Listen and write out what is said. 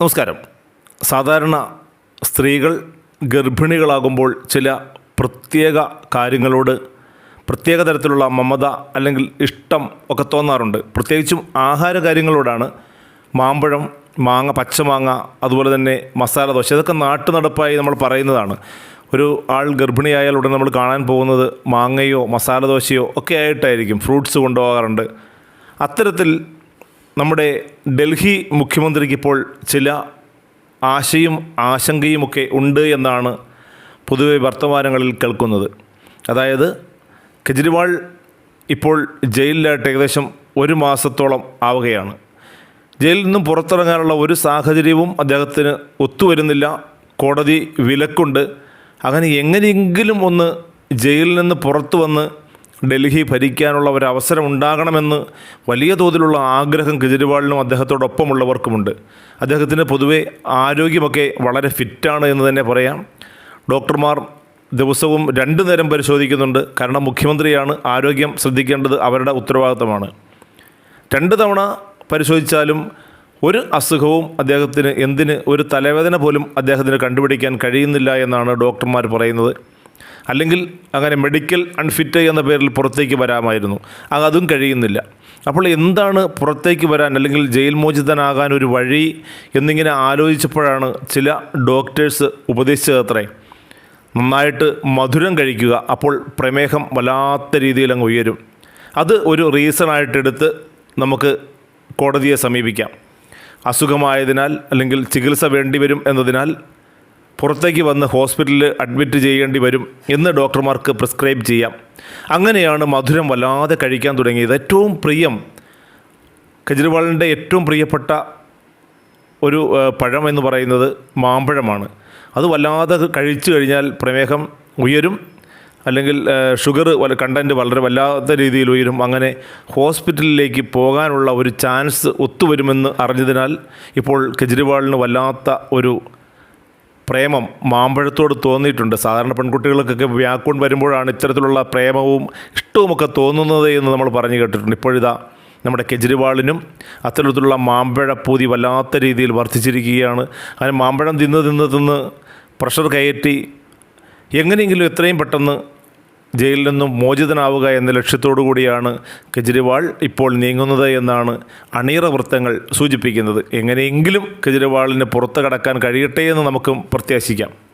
നമസ്കാരം. സാധാരണ സ്ത്രീകൾ ഗർഭിണികളാകുമ്പോൾ ചില പ്രത്യേക കാര്യങ്ങളോട് പ്രത്യേക തരത്തിലുള്ള മമത അല്ലെങ്കിൽ ഇഷ്ടം ഒക്കെ തോന്നാറുണ്ട്. പ്രത്യേകിച്ചും ആഹാര കാര്യങ്ങളോടാണ്. മാമ്പഴം മാങ്ങ പച്ചമാങ്ങ അതുപോലെ തന്നെ മസാല ദോശ ഇതൊക്കെ നാട്ടു നടപ്പായി നമ്മൾ പറയുന്നതാണ്. ഒരു ആൾ ഗർഭിണിയായാൽ ഉടൻ നമ്മൾ കാണാൻ പോകുന്നത് മാങ്ങയോ മസാല ദോശയോ ഒക്കെ ആയിട്ടായിരിക്കും. ഫ്രൂട്ട്സ് കൊണ്ടുപോകാറുണ്ട്. അത്തരത്തിൽ നമ്മുടെ ഡൽഹി മുഖ്യമന്ത്രിക്ക് ഇപ്പോൾ ചില ആശയും ആശങ്കയുമൊക്കെ ഉണ്ട് എന്നാണ് പൊതുവെ വർത്തമാനങ്ങളിൽ കേൾക്കുന്നത്. അതായത് കെജ്രിവാൾ ഇപ്പോൾ ജയിലിലായിട്ട് ഏകദേശം ഒരു മാസത്തോളം ആവുകയാണ്. ജയിലിൽ നിന്നും പുറത്തിറങ്ങാനുള്ള ഒരു സാഹചര്യവും അദ്ദേഹത്തിന് ഒത്തുവരുന്നില്ല. കോടതി വിലക്കുണ്ട്. അങ്ങനെ എങ്ങനെയെങ്കിലും ഒന്ന് ജയിലിൽ നിന്ന് പുറത്തു വന്ന് ഡൽഹി ഭരിക്കാനുള്ള ഒരു അവസരം ഉണ്ടാകണമെന്ന് വലിയ തോതിലുള്ള ആഗ്രഹം കെജ്രിവാളിനും അദ്ദേഹത്തോടൊപ്പമുള്ളവർക്കുമുണ്ട്. അദ്ദേഹത്തിന് പൊതുവെ ആരോഗ്യമൊക്കെ വളരെ ഫിറ്റാണ് എന്ന് തന്നെ പറയാം. ഡോക്ടർമാർ ദിവസവും രണ്ടു നേരം പരിശോധിക്കുന്നുണ്ട്. കാരണം മുഖ്യമന്ത്രിയാണ് ആരോഗ്യം ശ്രദ്ധിക്കേണ്ടത് അവരുടെ ഉത്തരവാദിത്തമാണ്. രണ്ട് തവണ പരിശോധിച്ചാലും ഒരു അസുഖവും അദ്ദേഹത്തിന് എന്തിന് ഒരു തലവേദന പോലും അദ്ദേഹത്തിന് കണ്ടുപിടിക്കാൻ കഴിയുന്നില്ല എന്നാണ് ഡോക്ടർമാർ പറയുന്നത്. അല്ലെങ്കിൽ അങ്ങനെ മെഡിക്കൽ അൺഫിറ്റ് എന്ന പേരിൽ പുറത്തേക്ക് വരാമായിരുന്നു. അത് കഴിയുന്നില്ല. അപ്പോൾ എന്താണ് പുറത്തേക്ക് വരാൻ അല്ലെങ്കിൽ ജയിൽ മോചിതനാകാൻ ഒരു വഴി എന്നിങ്ങനെ ആലോചിച്ചപ്പോഴാണ് ചില ഡോക്ടേഴ്സ് ഉപദേശിച്ചതത്രേ. നന്നായിട്ട് മധുരം കഴിക്കുക അപ്പോൾ പ്രമേഹം വല്ലാത്ത രീതിയിൽ അങ്ങ് ഉയരും. അത് ഒരു റീസണായിട്ടെടുത്ത് നമുക്ക് കോടതിയെ സമീപിക്കാം. അസുഖമായതിനാൽ അല്ലെങ്കിൽ ചികിത്സ വേണ്ടിവരും എന്നതിനാൽ പുറത്തേക്ക് വന്ന് ഹോസ്പിറ്റലിൽ അഡ്മിറ്റ് ചെയ്യേണ്ടി വരും എന്ന് ഡോക്ടർമാർക്ക് പ്രിസ്ക്രൈബ് ചെയ്യാം. അങ്ങനെയാണ് മധുരം വല്ലാതെ കഴിക്കാൻ തുടങ്ങിയത്. ഏറ്റവും പ്രിയം കെജ്രിവാളിന്റെ ഏറ്റവും പ്രിയപ്പെട്ട ഒരു പഴം എന്ന് പറയുന്നത് മാമ്പഴമാണ്. അത് വല്ലാതെ കഴിച്ചു കഴിഞ്ഞാൽ പ്രമേഹം ഉയരും അല്ലെങ്കിൽ ഷുഗർ കണ്ടന്റ് വളരെ വല്ലാത്ത രീതിയിൽ ഉയരും. അങ്ങനെ ഹോസ്പിറ്റലിലേക്ക് പോകാനുള്ള ഒരു ചാൻസ് ഒത്തുവരുമെന്ന് അറിഞ്ഞതിനാൽ ഇപ്പോൾ കെജ്രിവാളിന് വല്ലാത്ത ഒരു പ്രേമം മാമ്പഴത്തോട് തോന്നിയിട്ടുണ്ട്. സാധാരണ പെൺകുട്ടികൾക്കൊക്കെ വ്യാക്കൂൺ വരുമ്പോഴാണ് ഇത്തരത്തിലുള്ള പ്രേമവും ഇഷ്ടവുമൊക്കെ തോന്നുന്നത് എന്ന് നമ്മൾ പറഞ്ഞു കേട്ടിട്ടുണ്ട്. ഇപ്പോഴിതാ നമ്മുടെ കെജ്രിവാളിനും അത്തരത്തിലുള്ള മാമ്പഴപ്പൂതി വല്ലാത്ത രീതിയിൽ വർദ്ധിച്ചിരിക്കുകയാണ്. അങ്ങനെ മാമ്പഴം തിന്ന് തിന്ന് തിന്ന് പ്രഷർ കയറ്റി എങ്ങനെയെങ്കിലും എത്രയും പെട്ടെന്ന് ജയിലിൽ നിന്നും മോചിതനാവുക എന്ന ലക്ഷ്യത്തോടു കൂടിയാണ് കെജ്രിവാൾ ഇപ്പോൾ നീങ്ങുന്നത് എന്നാണ് അണിയറ വൃത്തങ്ങൾ സൂചിപ്പിക്കുന്നത്. എങ്ങനെയെങ്കിലും കെജ്രിവാളിന് പുറത്ത് കടക്കാൻ കഴിയട്ടെ എന്ന് നമുക്ക് പ്രത്യാശിക്കാം.